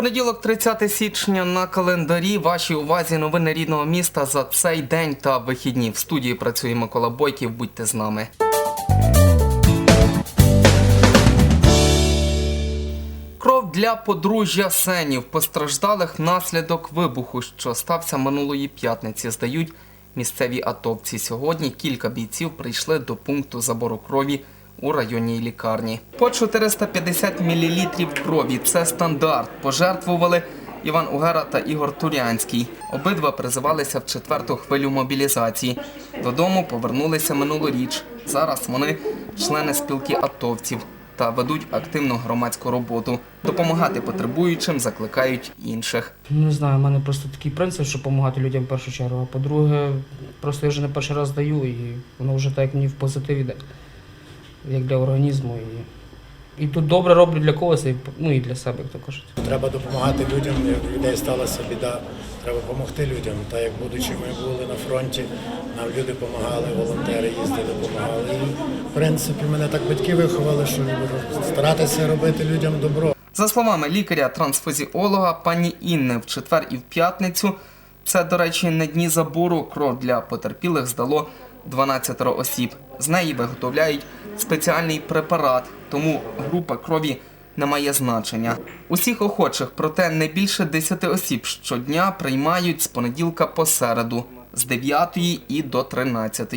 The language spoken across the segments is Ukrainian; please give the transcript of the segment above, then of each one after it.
Понеділок, 30 січня на календарі. Вашій увазі новини рідного міста за цей день та вихідні. В студії працює Микола Бойків. Будьте з нами. Кров для подружжя Сенів постраждалих внаслідок вибуху, що стався минулої п'ятниці. Здають місцеві атовці. Сьогодні кілька бійців прийшли до пункту забору крові у районній лікарні. По 450 мл крові це стандарт. Пожертвували Іван Угера та Ігор Турянський. Обидва призивалися в четверту хвилю мобілізації. Додому повернулися минулоріч. Зараз вони члени спілки атовців та ведуть активну громадську роботу. Допомагати потребуючим закликають інших. Ну, Не знаю, в мене просто такий принцип, що допомагати людям в першу чергу. А по-друге, просто я вже не перший раз даю, і воно вже так мені в позитив іде, як для організму. І, і тут добре роблю для когось, і, ну і для себе, як то кажуть. Треба допомагати людям, як у людей сталася біда. Треба допомогти людям. Та як будучи, ми були на фронті, нам люди допомагали, волонтери їздили, допомагали. І в принципі мене так батьки виховали, що старатися робити людям добро. За словами лікаря-трансфузіолога пані Інни, в четвер і в п'ятницю це, до речі, на дні забору кров для потерпілих здало 12 осіб. З неї виготовляють спеціальний препарат, тому група крові не має значення. Усіх охочих, проте не більше 10 осіб щодня приймають з понеділка по середу з 9 і до 13.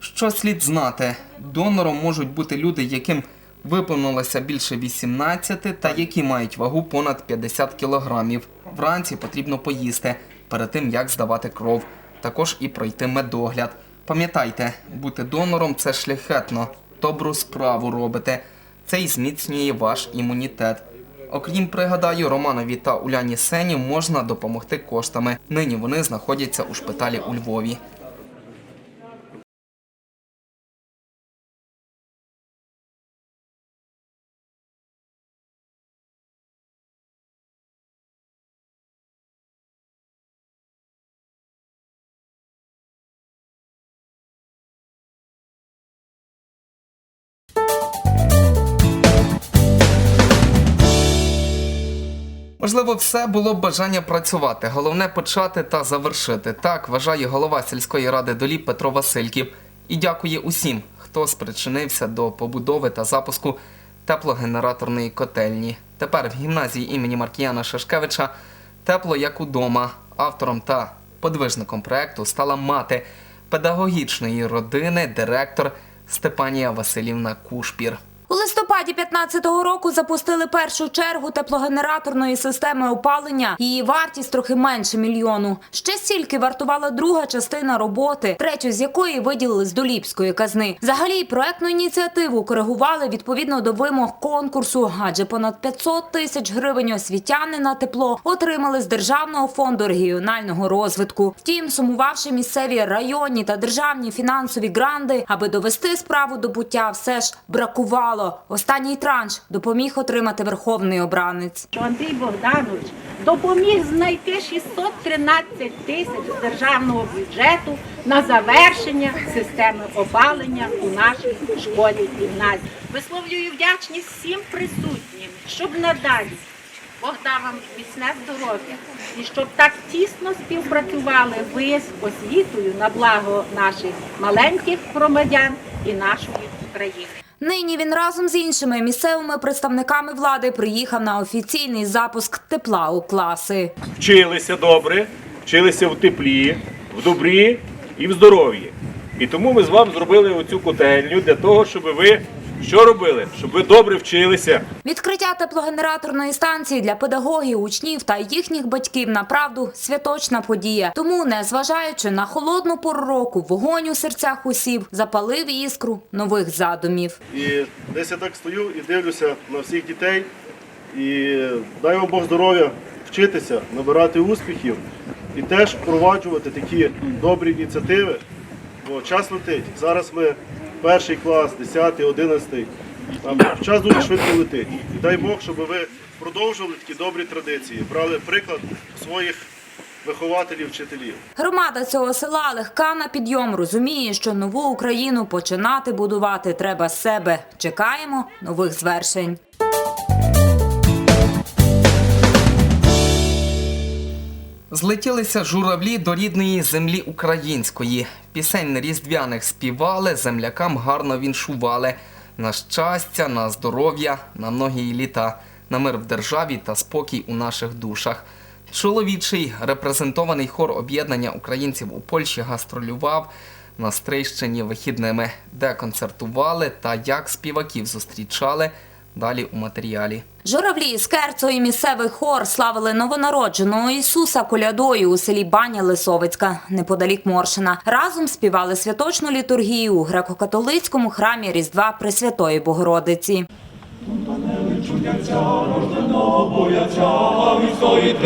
Що слід знати? Донором можуть бути люди, яким виповнилося більше 18 та які мають вагу понад 50 кілограмів. Вранці потрібно поїсти перед тим, як здавати кров. Також і пройти медогляд. Пам'ятайте, бути донором це шляхетно, добру справу робите. Це й зміцнює ваш імунітет. Окрім пригадаю, Романові та Уляні Сені можна допомогти коштами. Нині вони знаходяться у шпиталі у Львові. Можливо, все було б бажання працювати. Головне почати та завершити. Так вважає голова сільської ради долі Петро Васильків. І дякує усім, хто спричинився до побудови та запуску теплогенераторної котельні. Тепер в гімназії імені Маркіяна Шашкевича тепло як удома. Автором та подвижником проекту стала мати педагогічної родини, директор Степанія Василівна Кушпір. Листопаді 15-го року запустили першу чергу теплогенераторної системи опалення. Її вартість трохи менше мільйону. Ще стільки вартувала друга частина роботи, третю з якої виділили з доліпської казни. Взагалі проектну ініціативу коригували відповідно до вимог конкурсу, адже понад 500 тисяч гривень освітяни на тепло отримали з державного фонду регіонального розвитку. Втім, сумувавши місцеві районні та державні фінансові гранди, аби довести справу до буття, все ж бракувало. Останній транш допоміг отримати верховний обранець. Андрій Богданович допоміг знайти 613 тисяч з державного бюджету на завершення системи опалення у нашій школі гімназії. Висловлюю вдячність всім присутнім, щоб надалі Бог дав вам міцне здоров'я і щоб так тісно співпрацювали ви з освітою на благо наших маленьких громадян і нашої країни. Нині він разом з іншими місцевими представниками влади приїхав на офіційний запуск тепла у класи. вчилися добре, вчилися в теплі, в добрі і в здоров'ї. І тому ми з вами зробили оцю котельню для того, щоб ви що робили? Щоб ви добре вчилися, Відкриття теплогенераторної станції для педагогів, учнів та їхніх батьків направду святочна подія. Тому, незважаючи на холодну пору року, вогонь у серцях усіх запалив іскру нових задумів. І десь я так стою і дивлюся на всіх дітей. І дай вам Бог здоров'я вчитися, набирати успіхів і теж впроваджувати такі добрі ініціативи. Бо час летить. Зараз ми перший клас, 10, 11. Там час дуже швидко летить. І дай Бог, щоб ви продовжували такі добрі традиції, брали приклад своїх вихователів, вчителів. Громада цього села легка на підйом. Розуміє, що нову Україну починати будувати треба з себе. Чекаємо нових звершень. Злетілися журавлі до рідної землі української. Пісень різдвяних співали, землякам гарно віншували. На щастя, на здоров'я, на многії літа, на мир в державі та спокій у наших душах. Чоловічий репрезентований хор об'єднання українців у Польщі гастролював на Стрийщині вихідними, де концертували та як співаків зустрічали. Далі у матеріалі. Журавлі з Керцо і місцевий хор славили новонародженого Ісуса колядою у селі Баня Лисовицька, неподалік Моршина. Разом співали святочну літургію у греко-католицькому храмі Різдва Пресвятої Богородиці. Історії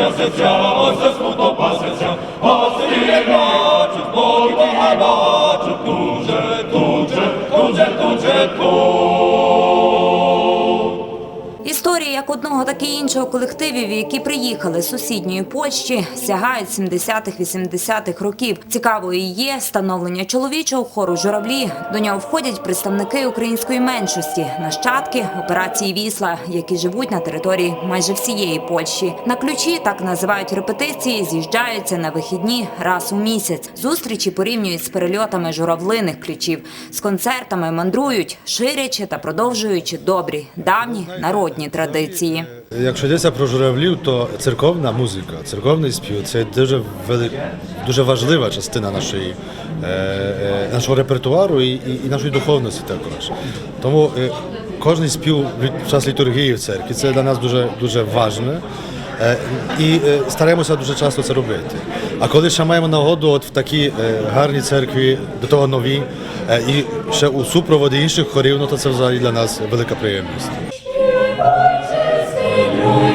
одного, так і іншого колективів, які приїхали з сусідньої Польщі, сягають 70-х-80-х років. Цікавою є становлення чоловічого хору журавлі. До нього входять представники української меншості, нащадки операції Вісла, які живуть на території майже всієї Польщі. На ключі так називають репетиції, з'їжджаються на вихідні раз у місяць. Зустрічі порівнюють з перельотами журавлиних ключів, з концертами мандрують, ширячи та продовжуючи добрі, давні народні традиції. Якщо йдеться про журавлів, то церковна музика, церковний спів це дуже вели... дуже важлива частина нашої, е, е, нашого репертуару і, і, нашої духовності також. Тому е, кожен спів під час літургії в церкві це для нас дуже, дуже важне. Е, І стараємося дуже часто це робити. А коли ще маємо нагоду от в такій гарній церкві, до того новій, е, і ще у супроводі інших хорів, ну то це взагалі для нас велика приємність.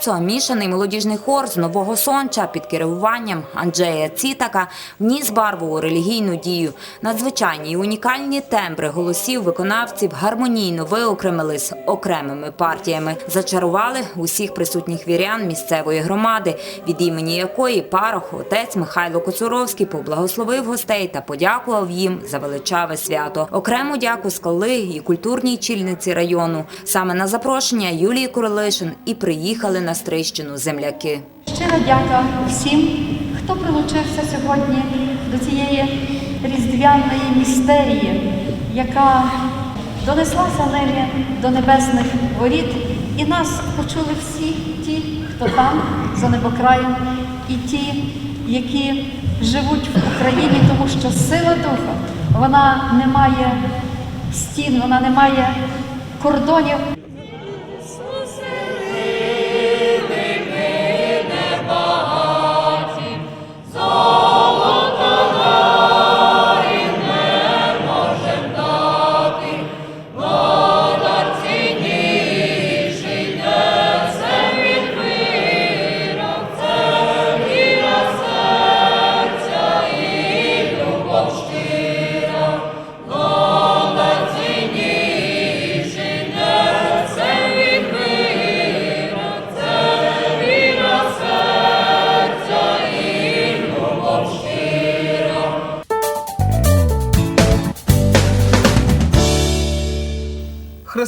Скерцо мішаний молодіжний хор з нового сонча під керуванням Анджея Цітака вніс барву у релігійну дію. Надзвичайні і унікальні тембри голосів виконавців гармонійно виокремились окремими партіями, зачарували усіх присутніх вірян місцевої громади, від імені якої парох отець Михайло Коцуровський поблагословив гостей та подякував їм за величаве свято. Окрему дяку склали і культурній чільниці району. Саме на запрошення Юлії Королишин і приїхали на Стрищину земляки. Щира дяка всім, хто прилучився сьогодні до цієї різдвяної містерії, яка донеслася нині до небесних воріт, і нас почули всі ті, хто там, за небокраєм, і ті, які живуть в Україні, тому що сила духа вона не має стін, вона не має кордонів. Maha.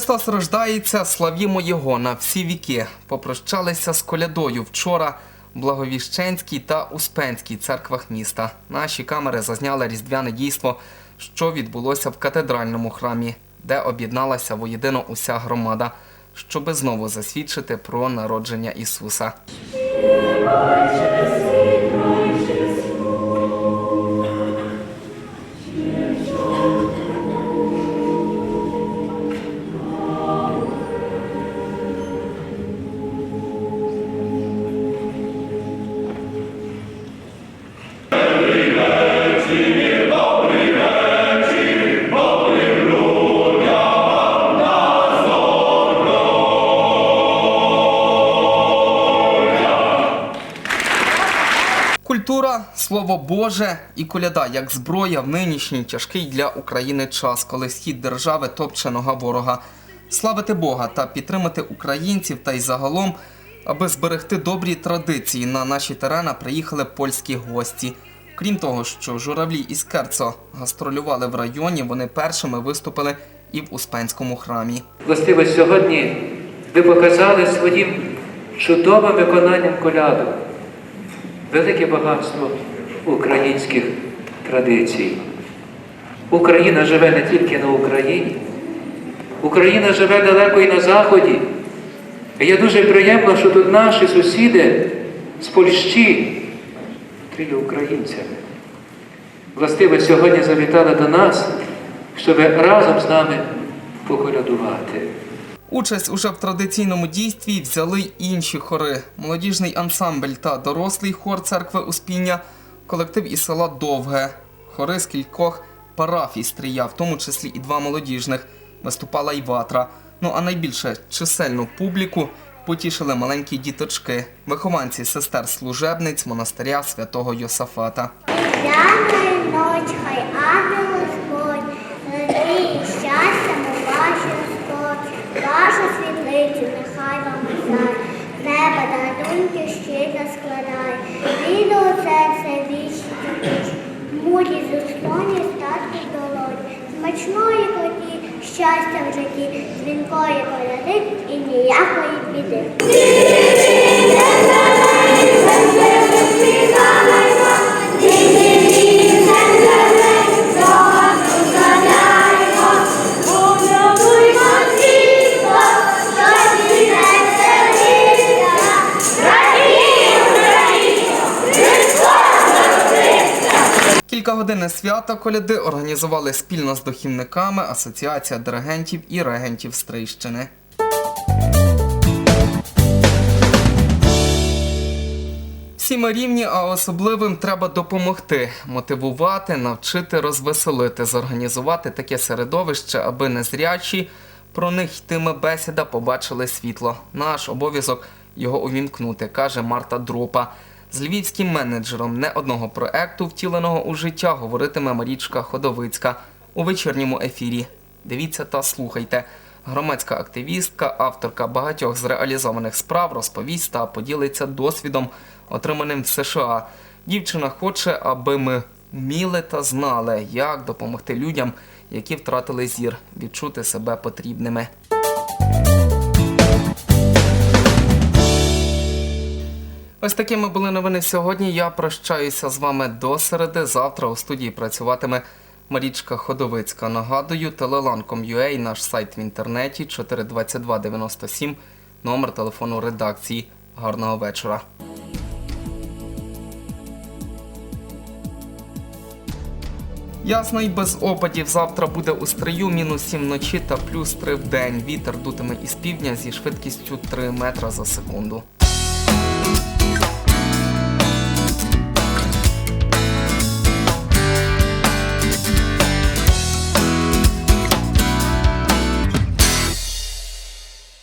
Христос рождається, славімо Його на всі віки. Попрощалися з колядою вчора в Благовіщенській та Успенській церквах міста. Наші камери зазняли різдвяне дійство, що відбулося в катедральному храмі, де об'єдналася воєдино уся громада, щоби знову засвідчити про народження Ісуса. Слово Боже і коляда як зброя в нинішній тяжкий для України час, коли схід держави топче нога ворога. Славити Бога та підтримати українців та й загалом, аби зберегти добрі традиції на наші терена, приїхали польські гості. Крім того, що журавлі із Керцо гастролювали в районі, вони першими виступили і в Успенському храмі. Властиво, сьогодні ви показали своїм чудовим виконанням коляду велике багатство українських традицій. Україна живе не тільки на Україні, Україна живе далеко і на Заході. І є дуже приємно, що тут наші сусіди з Польщі, є українцями. Властиво, сьогодні завітали до нас, щоб разом з нами поколядувати. Участь уже в традиційному дійстві взяли інші хори: молодіжний ансамбль та дорослий хор церкви Успіння, колектив із села Довге, хори з кількох парафій Стрія, в тому числі і два молодіжних. Виступала й ватра. Ну а найбільше чисельну публіку потішили маленькі діточки, вихованці сестер служебниць монастиря святого Йосафата. Ряна ночь, хай Господь, радій і щастя на ваші Господь, вашу світлицю нехай вам зай, неба дарунки щита складає, від у серце вічні мудрі заслоні статки долоні, смачної коті, щастя в житті, дзвінкої коляди і ніякої біди. Кількагодинне свято коляди організували спільно з дохівниками Асоціація диригентів і регентів Стрийщини. Всі ми рівні, а особливим треба допомогти, мотивувати, навчити, розвеселити, зорганізувати таке середовище, аби незрячі про них йтиме бесіда, побачили світло. Наш обов'язок його увімкнути, каже Марта Дропа. З львівським менеджером не одного проекту, втіленого у життя, говоритиме Марічка Ходовицька у вечірньому ефірі. Дивіться та слухайте. Громадська активістка, авторка багатьох зреалізованих справ, розповість та поділиться досвідом, отриманим в США. Дівчина хоче, аби ми вміли та знали, як допомогти людям, які втратили зір, відчути себе потрібними. Ось такими були новини сьогодні. Я прощаюся з вами до середи. Завтра у студії працюватиме Марічка Ходовицька. Нагадую, telelan.com.ua, наш сайт в інтернеті 42297, номер телефону редакції. Гарного вечора. Ясно і без опадів. Завтра буде у стрию мінус 7 вночі та плюс 3 в день. Вітер дутиме із півдня зі швидкістю 3 метра за секунду.